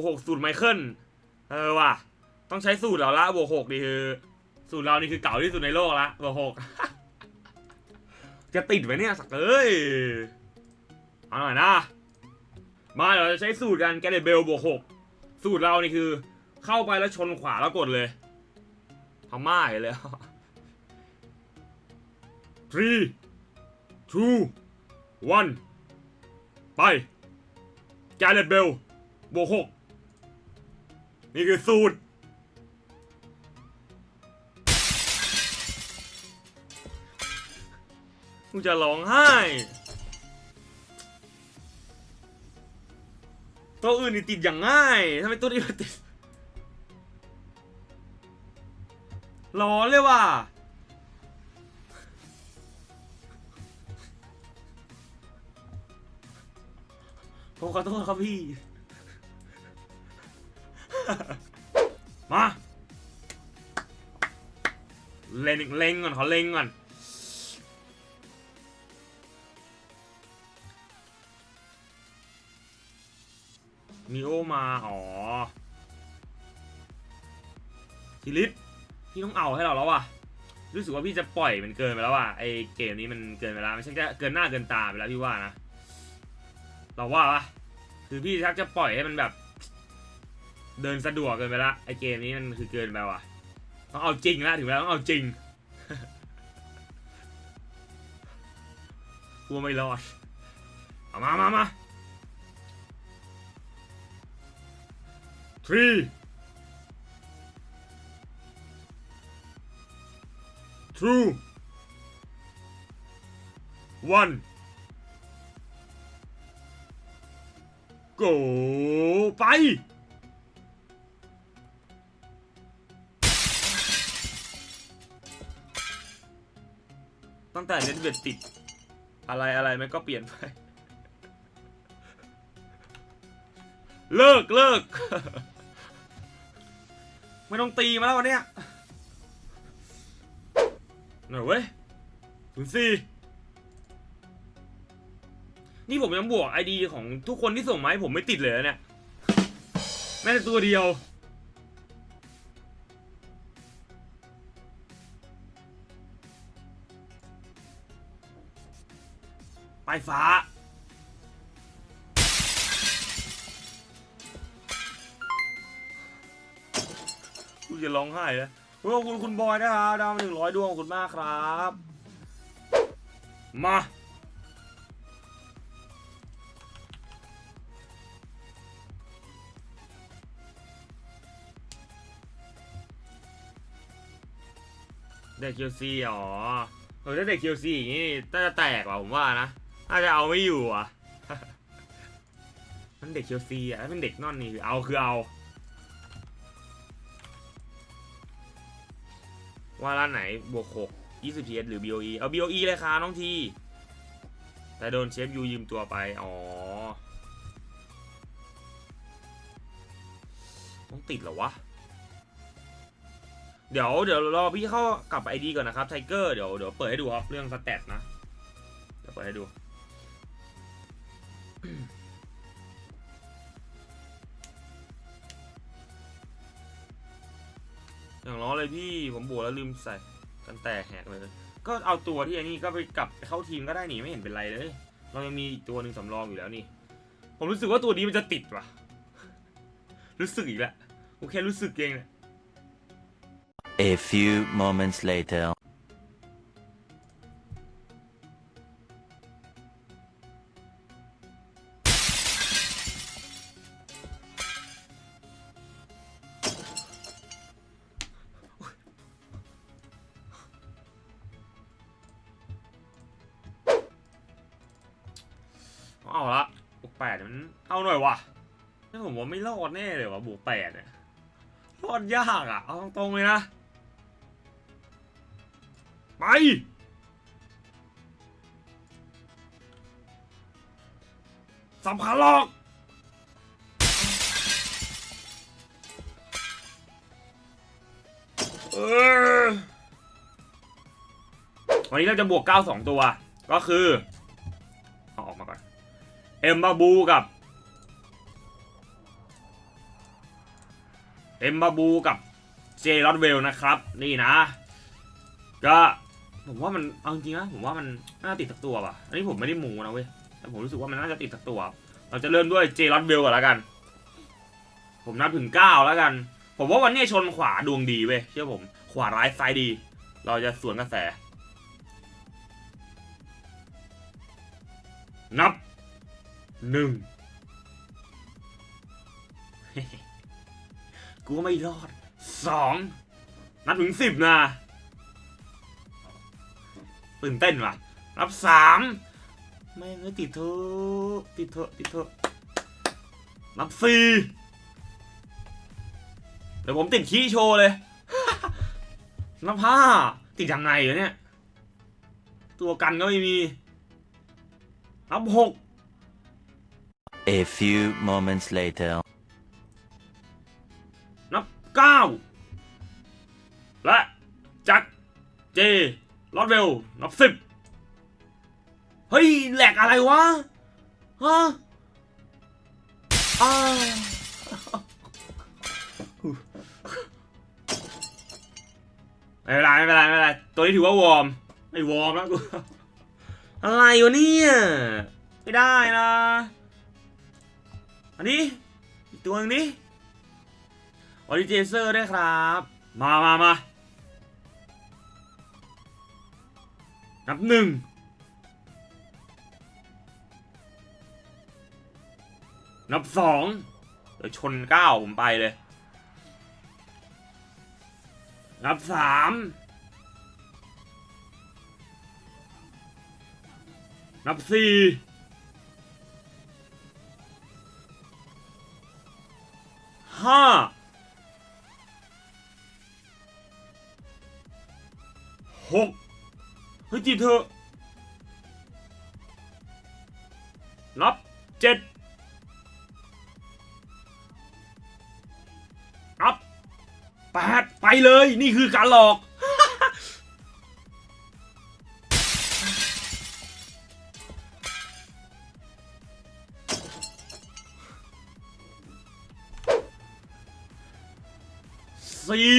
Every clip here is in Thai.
วกหกสูตรไมเคิลเออว่ะ ต้องใช้สูตรเราละบวกหกนี่คือ สูตรเรานี่คือเก่าที่สุดในโลกละบวกหกจะติดไว้เนี่ยสักเอ้ยเอาหน่อยนะ มาเดี๋ยวเราจะใช้สูตรกันแกเรตเบลบวกหกสูตรเรานี่คือ เข้าไปแล้วชนขวาแล้วกดเลยพม่าเลย three two one ไปแกเรตเบลบวกหก นี่คือสูตร กูจะร้องไห้ตัวอื่นนี่ติดอย่างง่ายทำไมตัวนี้มันติดร้อนเลยว่ะผมขอโทษครับพี่ มาเล็งเล็งก่อนขอเล็งก่อนมีโอมา อ๋อทีลิสพี่ต้องเอาให้เราแล้วว่ะ รู้สึกว่าพี่จะปล่อยมันเกินไปแล้วว่ะ ไอเกมนี้มันเกินไปแล้วไม่ใช่แค่เกินหน้าเกินตาไปแล้วพี่ว่านะ เราว่าปะคือพี่ชักจะปล่อยให้มันแบบ เดินสะดวกเกินไปละไอเกมนี้มันคือเกินไปว่ะต้องเอาจริงล้วถึงเวลาต้องเอาจริงกลัวไม่รอดเอามามามา three two one go ไป ตั้งแต่เล่นเบ็ดติด อะไรอะไรมันก็เปลี่ยนไป เลิกเลิกไม่ต้องตีมาแล้ววันเนี้ยหน่อยเว้ยศูนย์สี่นี่ผมยังบวกไอดีของทุกคนที่ส่งมาให้ผมไม่ติดเลยนะเนี่ยแม้แต่ตัวเดียว ไปฟ้า กูจะร้องไห้แล้วขอบคุณคุณบอยนะครับดาวหนึ่งร้อยดวงขอบคุณมากครับ มาเด็กคิวซีอ๋อเออถ้าเด็กคิวซีอย่างนี้น่าจะแตกว่ะผมว่านะ น่าจะเอาไม่อยู่อะ มันเด็กเชลซีอะถ้าเป็นเด็กนอนนี่คือเอาคือเอา ว่าร้านไหนบวกหกยี่สิบ PS หรือ BOE เอา BOE เลยค่ะน้องที แต่โดนเชฟยูยืมตัวไป อ๋อ ต้องติดเหรอวะ เดี๋ยวเดี๋ยวรอพี่เข้ากลับไอดีก่อนนะครับไทเกอร์เดี๋ยวเดี๋ยวเปิดให้ดูครับ เรื่องสแตทนะ เดี๋ยวเปิดให้ดู อย่างล้อเลยพี่ผมบวกแล้วลืมใส่กันแตกแหกเลย ก็เอาตัวที่อ้นี่ก็ไปกลับเข้าทีมก็ได้นี่ไม่เห็นเป็นไรเลย เรายังมีตัวหนึ่งสำรองอยู่แล้วนี่ ผมรู้สึกว่าตัวนี้มันจะติดว่ะ รู้สึกอีกแล้วโอเครู้สึกเองเนี่ย A few moments later. เอาละบวกแปดมันเอาหน่อยว่ะนี่ผมว่าไม่รอดแน่เลยว่ะบวกแปดเนี่ยรอดยากอะ เอาตรงๆเลยนะ ไป สำคัญหรอกเออวันนี้เราจะบวก 9 2 ตัว ก็คือ เอาออกมาก่อนเอ็มบาบูกับ เอ็มบาบูกับเจลอตเวลนะครับ นี่นะ ก็ผมว่ามันเอาจริงนะผมว่ามันน่าติดสักตัวป่ะ อันนี้ผมไม่ได้หมูนะเว้ยแต่ผมรู้สึกว่ามันน่าจะติดสักตัว เราจะเริ่มด้วยเจลอตเวลก่อนแล้วกัน ผมนับถึงเก้าแล้วกัน ผมว่าวันนี้ชนขวาดวงดีเว้ยเชื่อผม ขวาร้ายซ้ายดี เราจะสวนกระแส นับ หนึ่งกูไม่รอดสองนับถึงสิบนะตื่นเต้นว่ะนับสามไม่งเอ้ยติดเถอะติดเถอะติดเถอะนับสี่เดี๋ยวผมติดขี้โชว์เลยนับห้าติดยังไงเหรอเนี่ย ตัวกันก็ไม่มีนับหก A few moments later. นับเก้าและจ็คเจลอดเวลนับสิบเฮ้ยแหลกอะไรวะฮะอ้าไม่เป็นไรไม่เป็นไรไม่เป็นไรตัวนี้ถือว่าวอร์มไม่วอร์มแล้วกูอะไรวะเนี่ยไม่ได้นะ อันนี้ อีกตัวนึงนี้ออริเจเซอร์ได้ครับ มามามานับหนึ่งนับสองเดี๋ยวชนเก้าผมไปเลย นับสามนับสี่ จีบเธอะนับเจ็ดนับแปดไปเลยนี่คือการหลอก สี่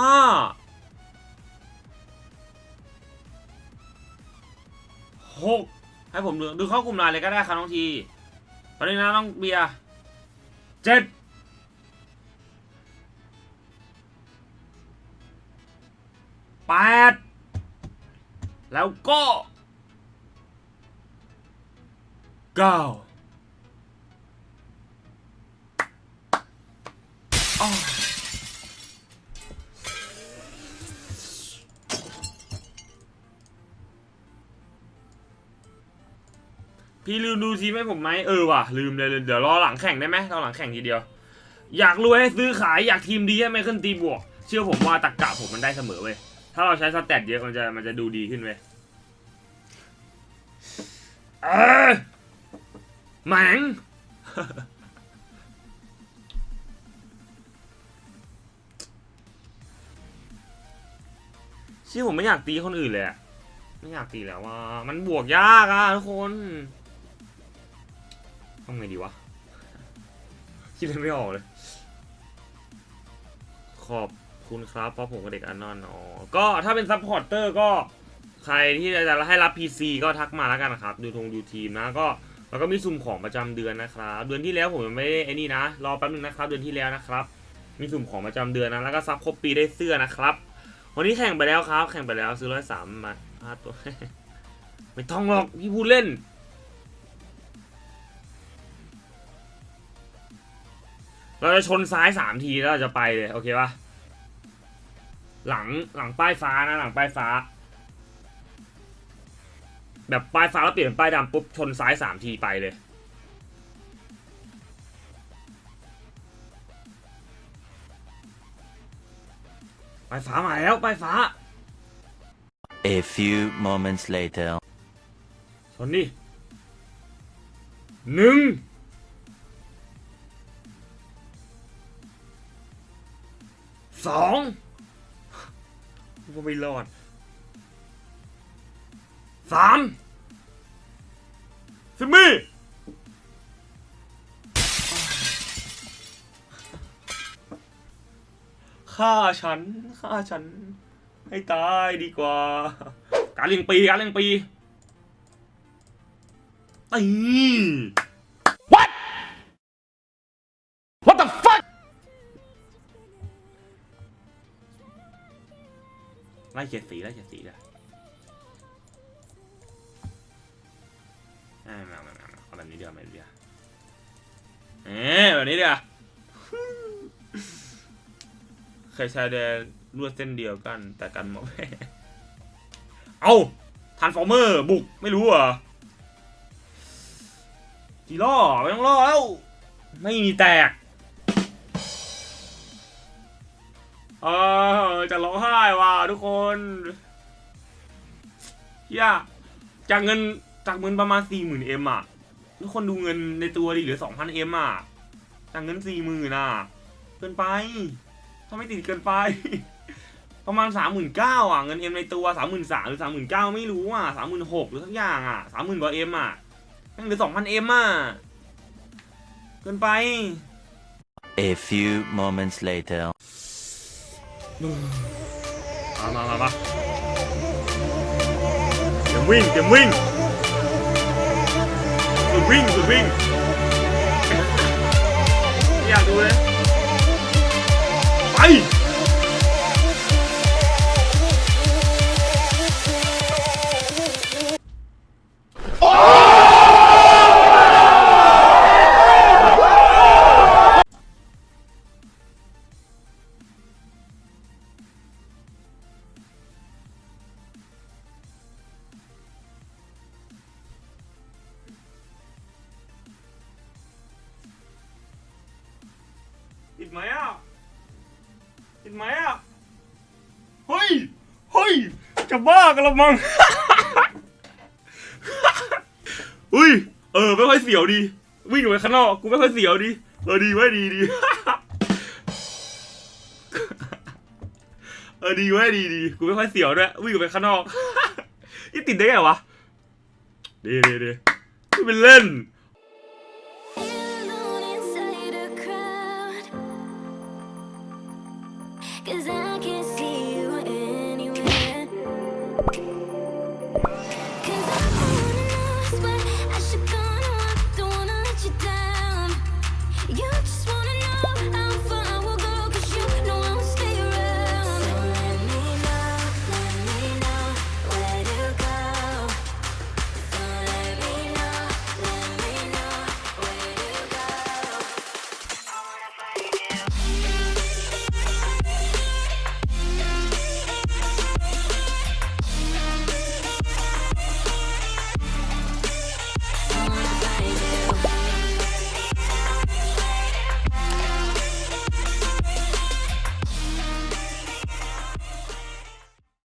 ห้าหกให้ผมดูดูเข้ากลุ่มไลน์เลยก็ได้ครับน้องทีตอนนี้นะน้องเบียร์เจ็ดแปดแล้วก็เก้าอ้ พี่ลืมดูทีมให้ผมไหมเออว่ะลืมเลยเดี๋ยวรอหลังแข่งได้ไหมรอหลังแข่งทีเดียว อยากรวยให้ซื้อขายอยากทีมดีให้ไม่ขึ้นตีบวก เชื่อผมว่าตักกะผมมันได้เสมอเว้ยถ้าเราใช้สแตทเยอะมันจะมันจะดูดีขึ้นเว้ยเออหมงชื่อผมไม่อยากตีคนอื่นเลยอะไม่อยากตีแล้วว่ามันบวกยากอะทุกคนำไงดีวะ คิดอะไรไม่ออกเลย ขอบคุณครับเพราะผมกับเด็กอันนอนอ๋อก็ถ้าเป็นซัพพอร์เตอร์ก็ใครที่จะให้รับ PC ก็ทักมาแล้วกันนะครับ ดูทงดูทีมนะก็แล้วก็มีสุ่มของประจำเดือนนะครับ เดือนที่แล้วผมยังไม่ได้ไอ้นี่นะ รอแป๊บนึงนะครับ เดือนที่แล้วนะครับ มีสุ่มของประจำเดือนนะ แล้วก็ซับครบปีได้เสื้อนะครับ วันนี้แข่งไปแล้วครับ แข่งไปแล้วซื้อร้อยสามมาห้าตัว ไม่ต้องหรอกพี่พูดเล่น เราจะชนซ้ายสามทีแล้วเราจะไปเลยโอเคปะหลังหลังป้ายฟ้านะหลังป้ายฟ้า แบบป้ายฟ้าแล้วเปลี่ยนเป็นป้ายดำปุ๊บชนซ้ายสามทีไปเลยป้ายฟ้ามาแล้วป้ายฟ้า A few moments later. ชนนี่หนึ่ง สองก็ไม่รอดสามซิมมี่ฆ่าฉันฆ่าฉัน ให้ตายดีกว่า การเลี้ยงปีการเลี้ยงปีตี ไล่เขียดสีไล่เขียดสีเลยไม่ไม่ไม่ไม่เอาแบบนี้เดียวแบบนี้เดียวเอ๊แบบนี้เดียวเคยใช้แดนลวดเส้นเดียวกัน แต่กันหมอแพ้เอาทันฟอร์เมอร์บุกไม่รู้เหรอจีล่อไม่ต้องล่อแล้ว ไม่มีแตก เออจะร้องไห้ว่ะทุกคนเฮียจากเงินจากเงินประมาณสี่หมื่นเอ็มอะ ทุกคนดูเงินในตัวดิเหลือสองพันเอ็มอะ จากเงินสี่หมื่นอะ เกินไปถ้าไม่ติดเกินไป ประมาณสามหมื่นเก้าอะ เงินเอ็มในตัวสามหมื่นสามหรือสามหมื่นเก้าไม่รู้อะสามหมื่นหกหรือสักอย่างอะสามหมื่นกว่าเอ็มอะยังเหลือสองพันเอ็มอะ เกินไป A few moments later. มามามามาเกมวิ่งเกมวิ่งสุดวิ่งสุดวิ่งอยากดูเลยไป ติดไหมอะ เฮ้ย เฮ้ย จะบ้ากันละมั้ง อุ้ย เออ ไม่ค่อยเสียวดี วิ่งออกไปข้างนอก กูไม่ค่อยเสียวดี เออ ดีไว้ดีดี เออ ดีไว้ดีดี กูไม่ค่อยเสียวด้วย วิ่งออกไปข้างนอก นี่ติดได้ไงวะ ดีดีดีไม่เป็นเล่น Cause I can